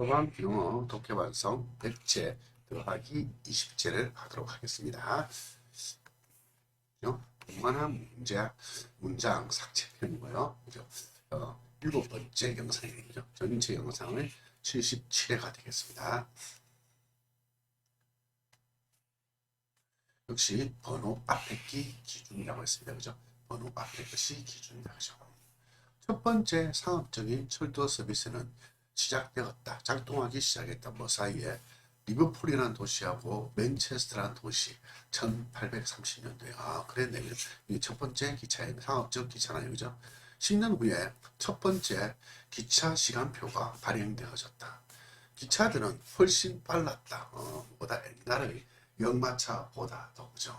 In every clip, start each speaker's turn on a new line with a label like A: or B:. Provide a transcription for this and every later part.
A: 소방 영어 독해 완성 100제 더하기 20제를 하도록 하겠습니다. 동만한 문제 문장 삭제 편이고요. 그죠? 어, 일곱 번째 영상이죠. 전체 영상을 77회가 되겠습니다. 역시 번호 앞에 기 기준이라고 했습니다. 그죠? 번호 앞에 것이 기준이다. 그죠? 첫 번째 상업적인 철도 서비스는 시작되었다. 작동하기 시작했다. 뭐 사이에 리버풀이라는 도시하고 맨체스터라는 도시 1830년도에 아 그랬네? 이게 첫 번째 기차의 상업적 기차나요 그죠? 10년 후에 첫 번째 기차 시간표가 발행되어졌다. 기차들은 훨씬 빨랐다. 어, 보다 옛날의 역마차보다도 그죠?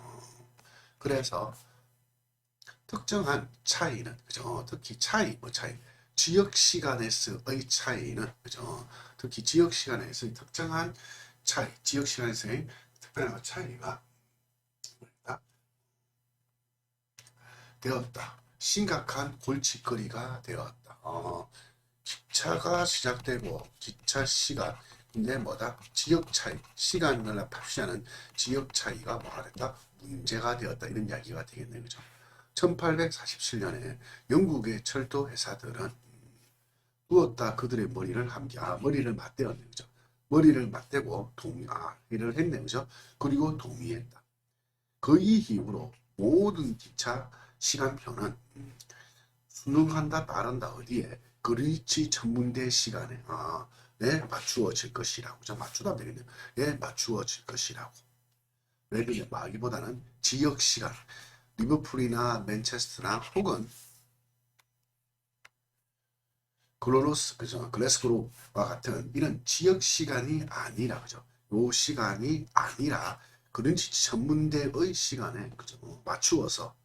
A: 그래서 특정한 차이는 그죠? 특히 차이 뭐 차이 지역 시간에서의 차이는 그죠? 특히 지역 시간에서의 특정한 차이, 지역 시간에서의 특별한 차이가? 되었다. 심각한 골칫거리가 되었다. 어, 기차가 시작되고 기차 시간 근데 뭐다? 지역 차이, 시간을 표시하는 지역 차이가 뭐가 됐다? 문제가 되었다. 이런 이야기가 되겠네요. 그죠? 1847년에 영국의 철도 회사들은 두었다 그들의 머리를 함께 아 머리를 맞대었네 그죠? 머리를 맞대고 동의를 했네 그죠? 그리고 동의했다. 그 이후로 모든 기차 시간표는 음, 순응한다 따른다 어디에 그리치 전문대 시간에 아, 에 맞추어질 것이라고 저 맞추다 되겠네요. 에 맞추어질 것이라고. 왜냐면 마기보다는 지역 시간. 리버풀이나 맨체스터나 혹은 글로로스 그죠? 글래스고와 같은 이런 지역 시간이 아니라 그죠? 요 시간이 아니라 그런지 전문대의 시간에 그죠? 어, 맞추어서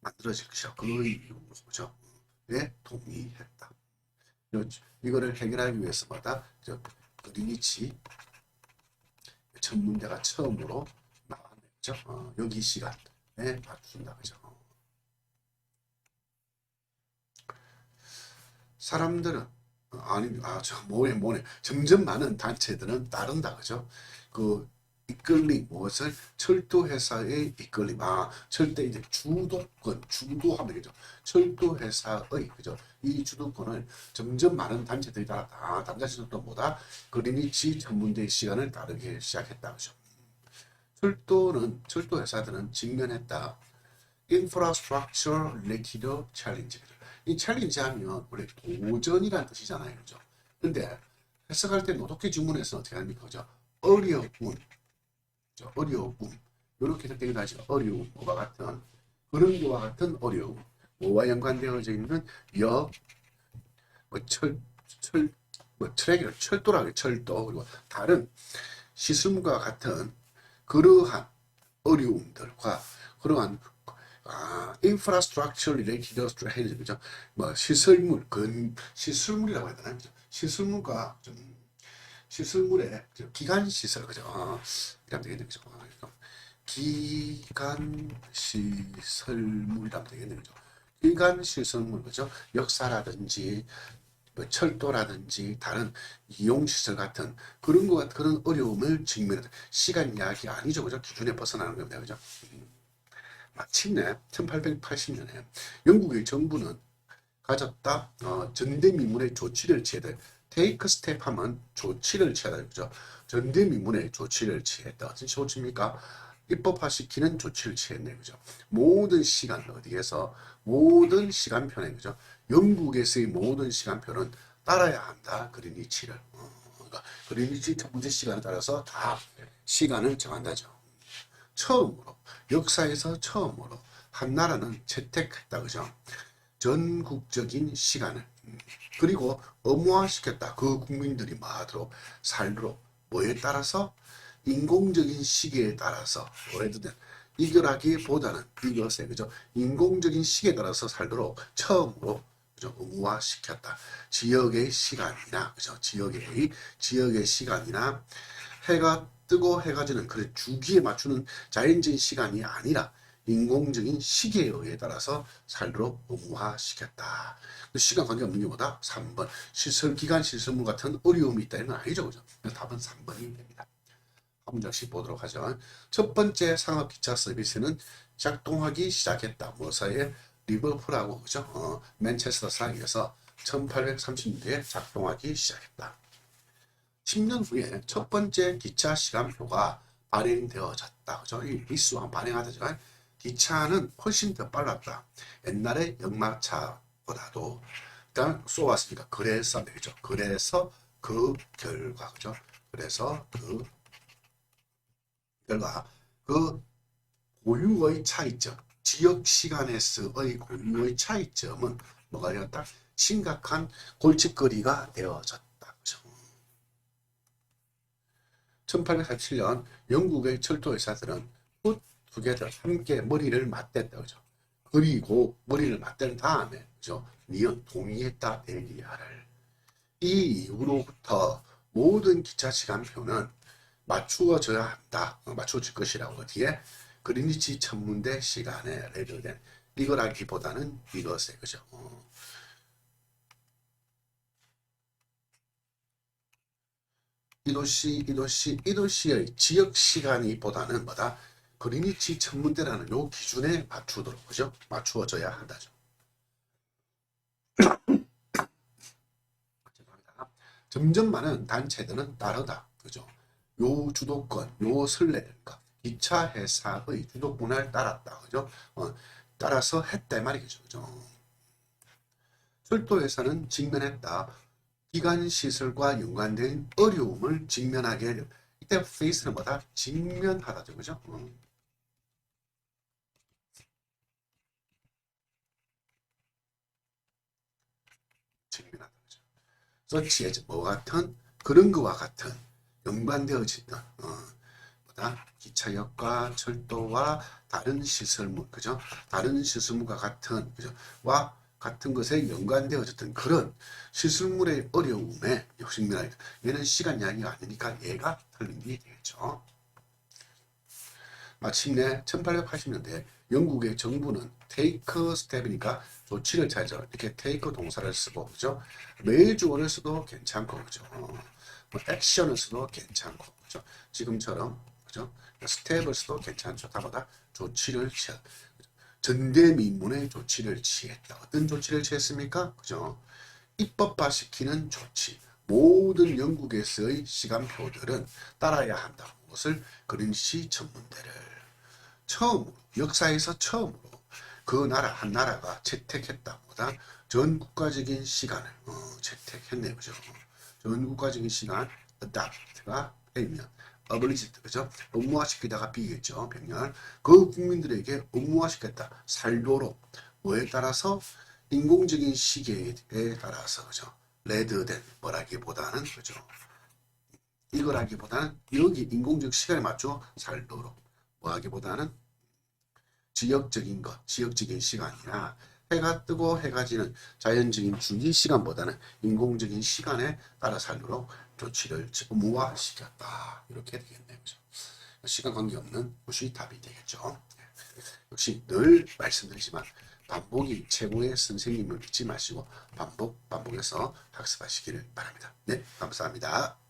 A: 만들어질 것이야 그 이유로 그죠? 왜 동의했다. 요- 이거를 해결하기 위해서마다 저 그리니치 전문대가 처음으로 나왔네 그죠? 어, 여기 시간에 맞춘다 그죠 사람들은 어, 아니 아저 뭐네 뭐네 점점 많은 단체들은 따른다 그죠? 그 이끌림 무엇을? 철도 회사의 이끌림. 아 철도 이제 주도권 주도하면 되죠? 철도 회사의 그죠? 이 주도권을 점점 많은 단체들이 다, 다 단체들도 보다 그리니치 전문대의 시간을 따르기 시작했다 그죠? 철도는 철도 회사들은 직면했다. infrastructure related challenge 이 챌린지 하면 원래 도전이라는 뜻이잖아요. 그죠? 근데 해석할 때 노독해 주문에서 어떻게 합니까? 그죠? 어려운, 그죠? 어려움. 이렇게 해석되기도 하죠. 어려움, 뭐와 같은, 그런 거와 같은 어려움. 뭐와 연관되어져 있는 역, 뭐 철, 철, 뭐 트랙이라 철도라고 철도, 그리고 다른 시스템과 같은 그러한 어려움들과 그러한 아, infrastructure related strategy, 그죠? 뭐, 시설물, 근, 시설물이라고 해야 되나? 그죠? 시설물과 좀, 시설물의 저 기간 시설, 그죠? 어, 이러면 되겠네, 그죠? 어, 기간 시설물이라면 되겠네, 그죠? 기간 시설물, 그죠? 역사라든지, 뭐 철도라든지 다른 이용시설 같은 그런 것 같은 그런 어려움을 직면하다. 시간 이야기 아니죠, 그죠? 기준에 벗어나는 겁니다, 그죠? 마침내 1880년에 영국의 정부는 가졌다 어, 전대미문의 조치를 취해야 돼. 테이크 스텝 하면 조치를 취하다 그죠? 전대미문의 조치를 취했다. 어떤 조치입니까? 입법화시키는 조치를 취했네 그죠? 모든 시간 어디에서 모든 시간표네 그죠? 영국에서의 모든 시간표는 따라야 한다. 그리니치를 어, 그러니까 그리니치 문제 시간에 따라서 다 시간을 정한다죠. 처음으로 역사에서 처음으로 한 나라는 채택했다 그죠? 전국적인 시간을 음, 그리고 의무화시켰다. 그 국민들이 마도록 살도록 뭐에 따라서 인공적인 시기에 따라서 오래된 이결하기보다는 이것에 그죠? 인공적인 시기에 따라서 살도록 처음으로 그죠? 의무화시켰다. 지역의 시간이나 그죠? 지역의 지역의 시간이나 해가 뜨고 해가 지는 그 주기에 맞추는 자연적인 시간이 아니라 인공적인 시계에 따라서 살도록 의무화시켰다. 그 시간 관계 없는 게 뭐다? 3번. 시설, 기간, 시설물 같은 어려움이 있다. 이건 아니죠. 그죠? 답은 3번이 됩니다. 한 문장씩 보도록 하죠. 첫 번째 상업기차 서비스는 작동하기 시작했다. 뭐사에 리버풀하고 그죠? 어, 맨체스터 사이에서 1830년대에 작동하기 시작했다. 10년 후에 첫 번째 기차 시간표가 발행되어졌다. 그죠? 이 리스왕 발행하다지만 기차는 훨씬 더 빨랐다. 옛날에 역마차보다도 일단 쏘았으니까 그래서 되죠. 그래서 그 결과 그죠? 그래서 그 결과 그 고유의 차이점, 지역 시간에서의 고유의 차이점은 뭐가 되었다? 심각한 골칫거리가 되어졌다. 그죠? 1847년 영국의 철도 회사들은 두 개들 함께 머리를 맞댔다. 그죠? 그리고 머리를 맞댄 다음에 그죠? 니은 동의했다 대리하를. 이 이후로부터 모든 기차 시간표는 맞추어져야 한다. 어, 맞추어질 것이라고 뒤에 그린위치 천문대 시간에 레드된 이거라기보다는 이것에 그죠? 어. 이 도시, 이 도시, 이 도시의 지역 시간이 보다는 뭐다? 그린위치 천문대라는 요 기준에 맞추도록 그죠? 맞추어져야 한다죠. 죄송합니다. 점점 많은 단체들은 다르다. 그죠? 요 주도권, 요 그러니까 기차 회사의 주도권을 따랐다. 그죠? 어, 따라서 했다 이 말이겠죠. 그죠? 철도 회사는 직면했다. 기관 시설과 연관된 어려움을 직면하게 되 이때 face는 뭐다? 직면하다죠. 그죠? 어. 직면하다. 그죠? 서치에 뭐 같은 그런 거와 같은 연관되어지던 어, 보다 기차역과 철도와 다른 시설물 그죠? 다른 시설물과 같은 그죠? 와 같은 것에 연관되어 졌던 그런 시설물의 어려움에 욕심이나 얘는 시간 이야기가 아니니까 얘가 틀린 게 되겠죠. 마침내 1880년대 영국의 정부는 테이크 스텝이니까 조치를 찾아 이렇게 테이크 동사를 쓰고 그죠? 매주어를 써도 괜찮고 그죠? 뭐 액션을 써도 괜찮고 그죠? 지금처럼 그죠? 스텝을 써도 괜찮죠. 다보다 조치를 취하 전대미문의 조치를 취했다. 어떤 조치를 취했습니까? 그죠? 입법화시키는 조치. 모든 영국에서의 시간표들은 따라야 한다. 무엇을? 그린시 전문대를. 처음으로, 역사에서 처음으로 그 나라, 한 나라가 채택했다. 보다 전 국가적인 시간을 어, 채택했네. 그죠? 전 국가적인 시간, adopt가 되면 어블리지트 그죠? 업무화시키다가 비겠죠 병렬 그 국민들에게 업무화시켰다 살도록 뭐에 따라서 인공적인 시계에 따라서 그죠? 레드된 뭐라기보다는 그죠? 이거라기보다는 여기 인공적 시간에 맞춰 살도록 뭐하기보다는 지역적인 것, 지역적인 시간이나 해가 뜨고 해가 지는 자연적인 주기 시간보다는 인공적인 시간에 따라 살도록 조치를 의무화시켰다. 이렇게 되겠네요. 그죠? 시간 관계없는 것이 답이 되겠죠. 역시 늘 말씀드리지만 반복이 최고의 선생님을 믿지 마시고 반복 반복해서 학습하시기를 바랍니다. 네, 감사합니다.